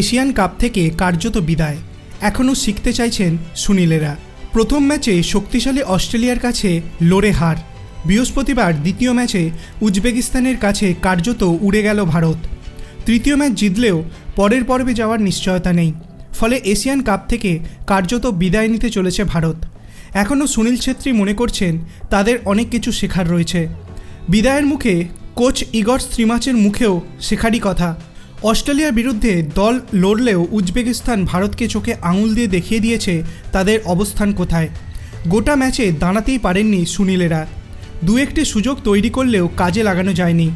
Asian cup থেকে কার্যত বিদায়। এখনও শিখতে চাইছেন সুনীলেরা। প্রথম ম্যাচে শক্তিশালী অস্ট্রেলিয়ার কাছে লড়ে হার। বৃহস্পতিবার দ্বিতীয় ম্যাচে উজবেকিস্তানের কাছে কার্যত উড়ে গেল ভারত। তৃতীয় ম্যাচ জিতলেও পরের পর্বে যাওয়ার নিশ্চয়তা নেই। ফলে এশিয়ান কাপ থেকে কার্যত বিদায় নিতে চলেছে ভারত। এখনও সুনীল ছেত্রী মনে করছেন তাদের অনেক কিছু শেখার রয়েছে। বিদায়ের মুখে কোচ ইগর স্ত্রীমাচের মুখেও শেখারই কথা। অস্ট্রেলিয়ার বিরুদ্ধে দল লড়লেও উজবেকিস্তান ভারতকে চোখে আঙুল দিয়ে দেখিয়ে দিয়েছে তাদের অবস্থান কোথায়। গোটা ম্যাচে দাঁড়াতেই পারেননি সুনীলেরা। দু একটি সুযোগ তৈরি করলেও কাজে লাগানো যায়নি।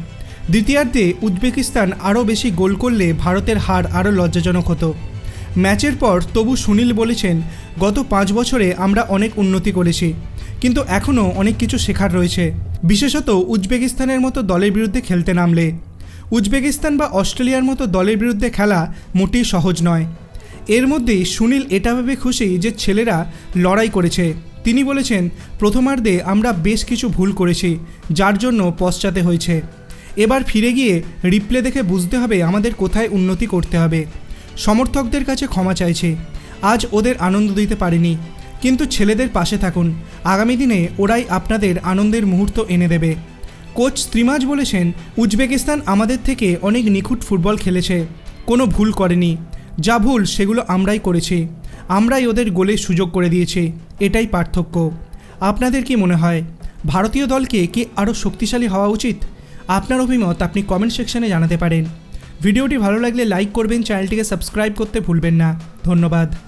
দ্বিতীয়ার্ধে উজবেকিস্তান আরও বেশি গোল করলে ভারতের হার আরও লজ্জাজনক হতো। ম্যাচের পর তবু সুনীল বলেছেন, গত পাঁচ বছরে আমরা অনেক উন্নতি করেছি, কিন্তু এখনও অনেক কিছু শেখার রয়েছে। বিশেষত উজবেকিস্তানের মতো দলের বিরুদ্ধে খেলতে নামলে। উজবেকিস্তান বা অস্ট্রেলিয়ার মতো দলের বিরুদ্ধে খেলা মোটেই সহজ নয়। এর মধ্যেই সুনীল এটা ভেবে খুশি যে ছেলেরা লড়াই করেছে। তিনি বলেছেন, প্রথমার্ধে আমরা বেশ কিছু ভুল করেছি, যার জন্য পশ্চাতে হয়েছে। এবার ফিরে গিয়ে রিপ্লে দেখে বুঝতে হবে আমাদের কোথায় উন্নতি করতে হবে। সমর্থকদের কাছে ক্ষমা চাইছে। আজ ওদের আনন্দ দিতে পারেনি। কিন্তু ছেলেদের পাশে থাকুন। আগামী দিনে ওরাই আপনাদের আনন্দের মুহূর্ত এনে দেবে। কোচ ত্রিমাজ বলেছেন, উজবেকিস্তান আমাদের থেকে অনেক নিখুঁত ফুটবল খেলেছে। কোনো ভুল করেনি। যা ভুল, সেগুলো আমরাই করেছি। আমরাই ওদের গোলে সুযোগ করে দিয়েছি। এটাই পার্থক্য। আপনাদের কি মনে হয়, ভারতীয় দলকে কি আরও শক্তিশালী হওয়া উচিত? আপনার অভিমত আপনি কমেন্ট সেকশনে জানাতে পারেন। ভিডিওটি ভালো লাগলে লাইক করবেন চ্যানেলটিকে সাবস্ক্রাইব করতে ভুলবেন না। ধন্যবাদ।